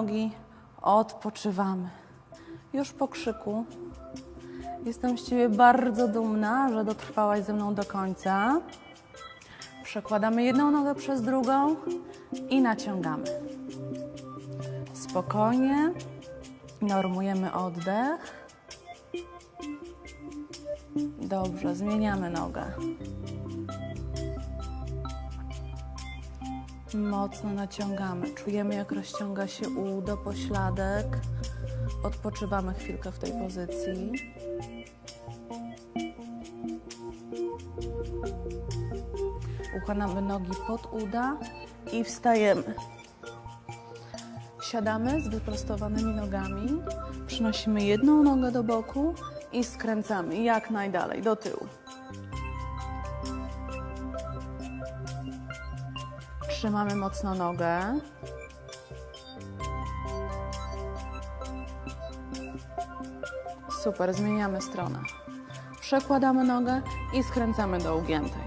nogi, odpoczywamy. Już po krzyku. Jestem z Ciebie bardzo dumna, że dotrwałaś ze mną do końca. Przekładamy jedną nogę przez drugą i naciągamy. Spokojnie. Normujemy oddech. Dobrze, zmieniamy nogę. Mocno naciągamy. Czujemy, jak rozciąga się udo, pośladek. Odpoczywamy chwilkę w tej pozycji. Układamy nogi pod uda i wstajemy. Siadamy z wyprostowanymi nogami, przynosimy jedną nogę do boku i skręcamy jak najdalej do tyłu. Trzymamy mocno nogę. Super, zmieniamy stronę. Przekładamy nogę i skręcamy do ugiętej.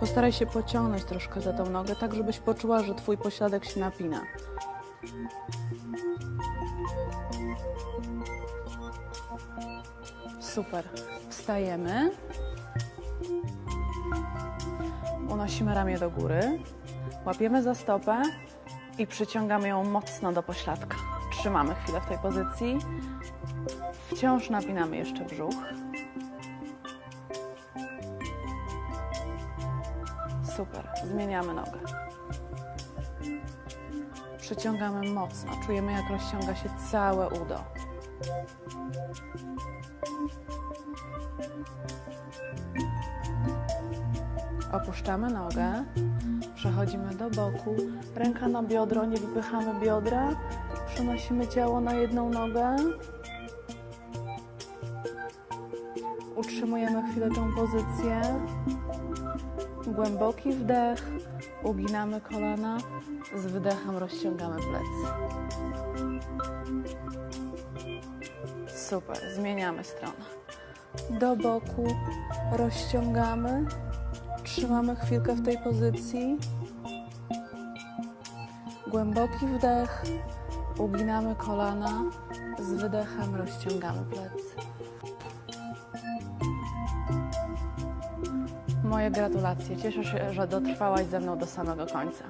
Postaraj się pociągnąć troszkę za tą nogę, tak żebyś poczuła, że twój pośladek się napina. Super. Wstajemy. Unosimy ramię do góry. Łapiemy za stopę i przyciągamy ją mocno do pośladka. Trzymamy chwilę w tej pozycji. Wciąż napinamy jeszcze brzuch. Super. Zmieniamy nogę. Przyciągamy mocno. Czujemy, jak rozciąga się całe udo. Opuszczamy nogę, przechodzimy do boku, ręka na biodro, nie wypychamy biodra, przenosimy ciało na jedną nogę. Utrzymujemy chwilę tą pozycję. Głęboki wdech, uginamy kolana, z wydechem rozciągamy plecy. Super, zmieniamy stronę. Do boku rozciągamy, trzymamy chwilkę w tej pozycji. Głęboki wdech, uginamy kolana, z wydechem rozciągamy plecy. Moje gratulacje. Cieszę się, że dotrwałaś ze mną do samego końca.